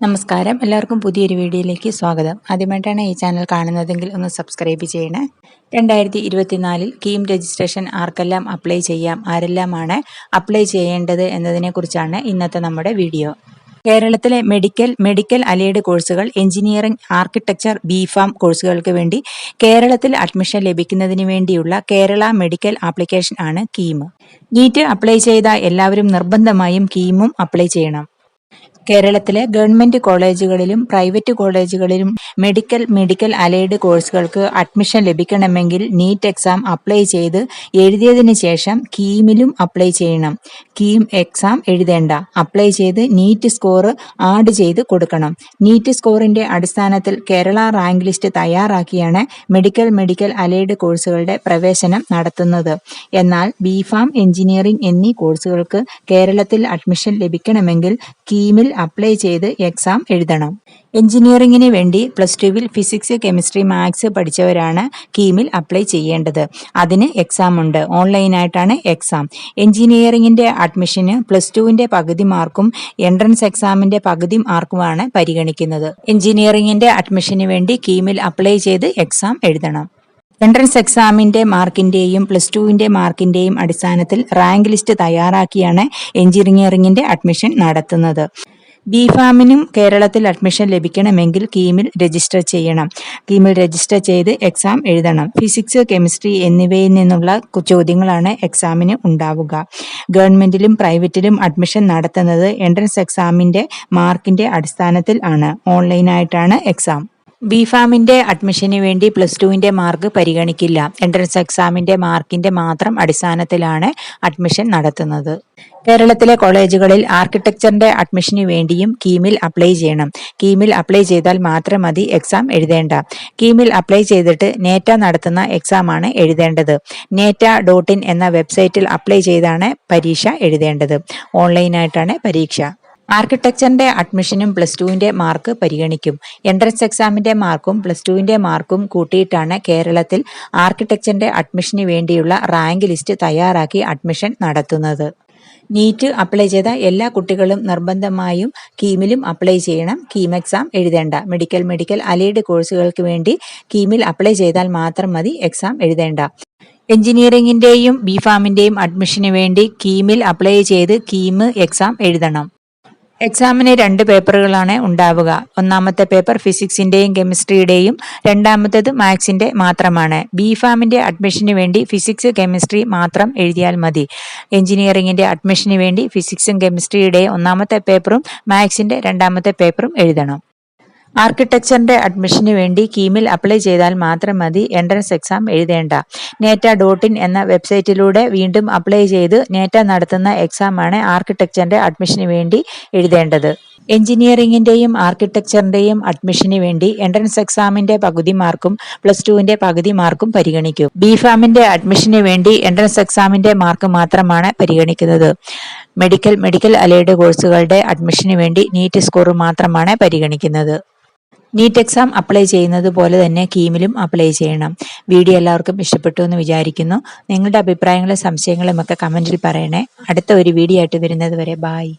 നമസ്കാരം. എല്ലാവർക്കും പുതിയൊരു വീഡിയോയിലേക്ക് സ്വാഗതം. ആദ്യമായിട്ടാണ് ഈ ചാനൽ കാണുന്നതെങ്കിൽ ഒന്ന് സബ്സ്ക്രൈബ് ചെയ്യണേ. രണ്ടായിരത്തി ഇരുപത്തിനാലിൽ കീം രജിസ്ട്രേഷൻ ആർക്കെല്ലാം അപ്ലൈ ചെയ്യാം ആരെല്ലാമാണ് അപ്ലൈ ചെയ്യേണ്ടത് എന്നതിനെക്കുറിച്ചാണ് ഇന്നത്തെ നമ്മുടെ വീഡിയോ. കേരളത്തിലെ മെഡിക്കൽ മെഡിക്കൽ അലൈഡ് കോഴ്സുകൾ എഞ്ചിനീയറിംഗ് ആർക്കിടെക്ചർ ബി ഫാം കോഴ്സുകൾക്ക് വേണ്ടി കേരളത്തിൽ അഡ്മിഷൻ ലഭിക്കുന്നതിന് വേണ്ടിയുള്ള കേരള മെഡിക്കൽ ആപ്ലിക്കേഷൻ ആണ് കീം. നീറ്റ് അപ്ലൈ ചെയ്ത എല്ലാവരും നിർബന്ധമായും കീമും അപ്ലൈ ചെയ്യണം. കേരളത്തിലെ ഗവൺമെന്റ് കോളേജുകളിലും പ്രൈവറ്റ് കോളേജുകളിലും മെഡിക്കൽ മെഡിക്കൽ അലൈഡ് കോഴ്സുകൾക്ക് അഡ്മിഷൻ ലഭിക്കണമെങ്കിൽ നീറ്റ് എക്സാം അപ്ലൈ ചെയ്ത് എഴുതിയതിന് ശേഷം കീമിലും അപ്ലൈ ചെയ്യണം. കീം എക്സാം എഴുതേണ്ട. അപ്ലൈ ചെയ്ത് നീറ്റ് സ്കോർ ആഡ് ചെയ്ത് കൊടുക്കണം. നീറ്റ് സ്കോറിന്റെ അടിസ്ഥാനത്തിൽ കേരള റാങ്ക് ലിസ്റ്റ് തയ്യാറാക്കിയാണ് മെഡിക്കൽ മെഡിക്കൽ അലൈഡ് കോഴ്സുകളുടെ പ്രവേശനം നടത്തുന്നത്. എന്നാൽ ബി ഫാം എഞ്ചിനീയറിംഗ് എന്നീ കോഴ്സുകൾക്ക് കേരളത്തിൽ അഡ്മിഷൻ ലഭിക്കണമെങ്കിൽ കീമിൽ അപ്ലൈ ചെയ്ത് എക്സാം എഴുതണം. എഞ്ചിനീയറിംഗിന് വേണ്ടി പ്ലസ് ടുവിൽ ഫിസിക്സ് കെമിസ്ട്രി മാത്സ് പഠിച്ചവരാണ് കീമിൽ അപ്ലൈ ചെയ്യേണ്ടത്. അതിന് എക്സാം ഉണ്ട്. ഓൺലൈനായിട്ടാണ് എക്സാം എഞ്ചിനീയറിംഗിന്റെ അഡ്മിഷന് പ്ലസ് ടുവിന്റെ പകുതി മാർക്കും എൻട്രൻസ് എക്സാമിന്റെ പകുതി മാർക്കുമാണ് പരിഗണിക്കുന്നത്. എഞ്ചിനീയറിംഗിന്റെ അഡ്മിഷന് വേണ്ടി കീമിൽ അപ്ലൈ ചെയ്ത് എക്സാം എഴുതണം. എൻട്രൻസ് എക്സാമിന്റെ മാർക്കിന്റെയും പ്ലസ് ടുവിന്റെ മാർക്കിന്റെയും അടിസ്ഥാനത്തിൽ റാങ്ക് ലിസ്റ്റ് തയ്യാറാക്കിയാണ് എഞ്ചിനീയറിംഗിന്റെ അഡ്മിഷൻ നടത്തുന്നത്. ബി ഫാമിനും കേരളത്തിൽ അഡ്മിഷൻ ലഭിക്കണമെങ്കിൽ കീമിൽ രജിസ്റ്റർ ചെയ്യണം. കീമിൽ രജിസ്റ്റർ ചെയ്ത് എക്സാം എഴുതണം. ഫിസിക്സ് കെമിസ്ട്രി എന്നിവയിൽ നിന്നുള്ള ചോദ്യങ്ങളാണ് എക്സാമിന് ഉണ്ടാവുക. ഗവൺമെന്റിലും പ്രൈവറ്റിലും അഡ്മിഷൻ നടത്തുന്നത് എൻട്രൻസ് എക്സാമിന്റെ മാർക്കിന്റെ അടിസ്ഥാനത്തിൽ ആണ്. ഓൺലൈനായിട്ടാണ് എക്സാം ബി ഫാമിന്റെ അഡ്മിഷന് വേണ്ടി പ്ലസ് ടുവിന്റെ മാർക്ക് പരിഗണിക്കില്ല. എൻട്രൻസ് എക്സാമിന്റെ മാർക്കിന്റെ മാത്രം അടിസ്ഥാനത്തിലാണ് അഡ്മിഷൻ നടത്തുന്നത്. കേരളത്തിലെ കോളേജുകളിൽ ആർക്കിടെക്ചറിന്റെ അഡ്മിഷന് വേണ്ടിയും കീമിൽ അപ്ലൈ ചെയ്യണം. കീമിൽ അപ്ലൈ ചെയ്താൽ മാത്രം മതി എക്സാം എഴുതേണ്ട. കീമിൽ അപ്ലൈ ചെയ്തിട്ട് നേറ്റ നടത്തുന്ന എക്സാം ആണ് എഴുതേണ്ടത്. നേറ്റ ഡോട്ട് ഇൻ എന്ന വെബ്സൈറ്റിൽ അപ്ലൈ ചെയ്താണ് പരീക്ഷ എഴുതേണ്ടത്. ഓൺലൈനായിട്ടാണ് പരീക്ഷ. ആർക്കിടെക്ചറിന്റെ അഡ്മിഷനും പ്ലസ് ടുവിന്റെ മാർക്ക് പരിഗണിക്കും. എൻട്രൻസ് എക്സാമിന്റെ മാർക്കും പ്ലസ് ടുവിന്റെ മാർക്കും കൂട്ടിയിട്ടാണ് കേരളത്തിൽ ആർക്കിടെക്ചറിന്റെ അഡ്മിഷന് വേണ്ടിയുള്ള റാങ്ക് ലിസ്റ്റ് തയ്യാറാക്കി അഡ്മിഷൻ നടത്തുന്നത്. നീറ്റ് അപ്ലൈ ചെയ്ത എല്ലാ കുട്ടികളും നിർബന്ധമായും കീമിലും അപ്ലൈ ചെയ്യണം. കീം എക്സാം എഴുതേണ്ട. മെഡിക്കൽ മെഡിക്കൽ അലൈഡ് കോഴ്സുകൾക്ക് വേണ്ടി കീമിൽ അപ്ലൈ ചെയ്താൽ മാത്രം മതി എക്സാം എഴുതേണ്ട. എഞ്ചിനീയറിംഗിന്റെയും ബി ഫാമിന്റെയും അഡ്മിഷന് വേണ്ടി കീമിൽ അപ്ലൈ ചെയ്ത് കീം എക്സാം എഴുതണം. എക്സാമിന് രണ്ട് പേപ്പറുകളാണ് ഉണ്ടാവുക. ഒന്നാമത്തെ പേപ്പർ ഫിസിക്സിന്റെയും കെമിസ്ട്രിയുടെയും രണ്ടാമത്തേത് മാത്സിന്റെ മാത്രമാണ്. ബി ഫാമിന്റെ അഡ്മിഷന് വേണ്ടി ഫിസിക്സ് കെമിസ്ട്രി മാത്രം എഴുതിയാൽ മതി. എഞ്ചിനീയറിംഗിന്റെ അഡ്മിഷന് വേണ്ടി ഫിസിക്സും കെമിസ്ട്രിയുടെയും ഒന്നാമത്തെ പേപ്പറും മാത്സിന്റെ രണ്ടാമത്തെ പേപ്പറും എഴുതണം. ആർക്കിടെക്ചറിന്റെ അഡ്മിഷന് വേണ്ടി കീമിൽ അപ്ലൈ ചെയ്താൽ മാത്രം മതി എൻട്രൻസ് എക്സാം എഴുതേണ്ട. നേറ്റ ഡോട്ട് ഇൻ എന്ന വെബ്സൈറ്റിലൂടെ വീണ്ടും അപ്ലൈ ചെയ്ത് നേറ്റ നടത്തുന്ന എക്സാമാണ് ആർക്കിടെക്ചറിന്റെ അഡ്മിഷന് വേണ്ടി എഴുതേണ്ടത്. എഞ്ചിനീയറിംഗിന്റെയും ആർക്കിടെക്ചറിന്റെയും അഡ്മിഷന് വേണ്ടി എൻട്രൻസ് എക്സാമിന്റെ പകുതി മാർക്കും പ്ലസ് ടുവിന്റെ പകുതി മാർക്കും പരിഗണിക്കും. ബി ഫാമിന്റെ അഡ്മിഷന് വേണ്ടി എൻട്രൻസ് എക്സാമിന്റെ മാർക്ക് മാത്രമാണ് പരിഗണിക്കുന്നത്. മെഡിക്കൽ മെഡിക്കൽ അലൈഡ് കോഴ്സുകളുടെ അഡ്മിഷന് വേണ്ടി നീറ്റ് സ്കോർ മാത്രമാണ് പരിഗണിക്കുന്നത്. നീറ്റ് എക്സാം അപ്ലൈ ചെയ്യുന്നത് പോലെ തന്നെ കീമിലും അപ്ലൈ ചെയ്യണം. വീഡിയോ എല്ലാവർക്കും ഇഷ്ടപ്പെട്ടു എന്ന് വിചാരിക്കുന്നു. നിങ്ങളുടെ അഭിപ്രായങ്ങളും സംശയങ്ങളും ഒക്കെ കമന്റിൽ പറയണേ. അടുത്ത ഒരു വീഡിയോ ആയിട്ട് വരുന്നത് വരെ ബായ്